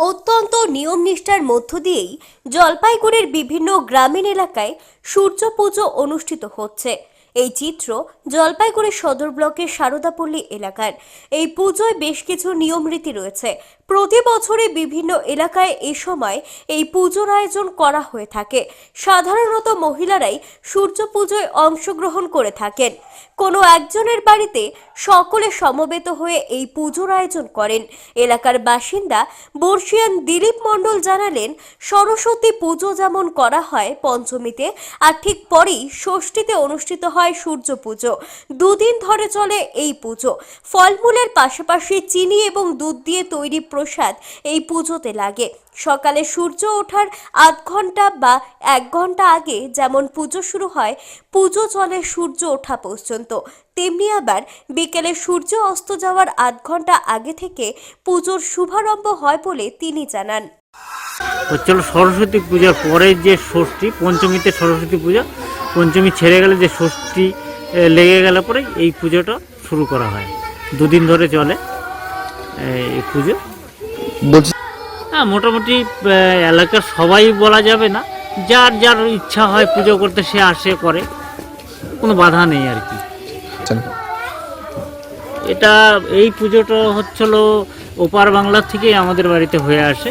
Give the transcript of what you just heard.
অত্যন্ত নিয়ম নিষ্ঠার মধ্য দিয়েই জলপাইগুড়ির বিভিন্ন গ্রামীণ এলাকায় সূর্য পুজো অনুষ্ঠিত হচ্ছে। এই চিত্র জলপাইগুড়ি সদর ব্লকের সারদাপল্লী এলাকার। এই পুজোয় বেশ কিছু নিয়ম রীতি রয়েছে। প্রতি বছরে বিভিন্ন এলাকায় এ সময় এই পুজোর আয়োজন করা হয়ে থাকে। সাধারণত মহিলারাই সূর্য পুজোয় অংশগ্রহণ করে থাকেন। কোনো একজনের বাড়িতে সকলে সমবেত হয়ে এই পুজোর আয়োজন করেন। এলাকার বাসিন্দা বর্ষিয়ান দিলীপ মণ্ডল জানালেন, সরস্বতী পুজো যেমন করা হয় পঞ্চমীতে, আর ঠিক পরেই ষষ্ঠীতে অনুষ্ঠিত হয় সূর্য পুজো। দুদিন ধরে চলে এই পুজো। ফলমূলের পাশাপাশি চিনি এবং দুধ দিয়ে তৈরি প্রসাদ এই পুজোতে লাগে। সকালে সূর্য ওঠার আধ ঘণ্টা বা এক ঘণ্টা আগে যেমন পুজো শুরু হয়, পুজো চলে সূর্য ওঠা পর্যন্ত। তেমনি আবার বিকেলে সূর্য অস্ত যাওয়ার আধ ঘণ্টা আগে থেকে পুজোর শুভারম্ভ হয় বলে তিনি জানান। সরস্বতী পূজার পরে যে ষষ্ঠী, পঞ্চমীতে সরস্বতী পূজা পঞ্চমী ছেড়ে গেলে যে ষষ্ঠী লেগে গেলে পরে এই পুজোটা শুরু করা হয়। দুদিন ধরে চলে এই পুজো। বলছি হ্যাঁ মোটামুটি এলাকার সবাই বলা যাবে না। যার যার ইচ্ছা হয় পুজো করতে সে আসে করে। কোনো বাধা নেই আর কি। এটা এই পুজোটা হচ্ছিল ওপার বাংলা থেকে আমাদের বাড়িতে হয়ে আসে।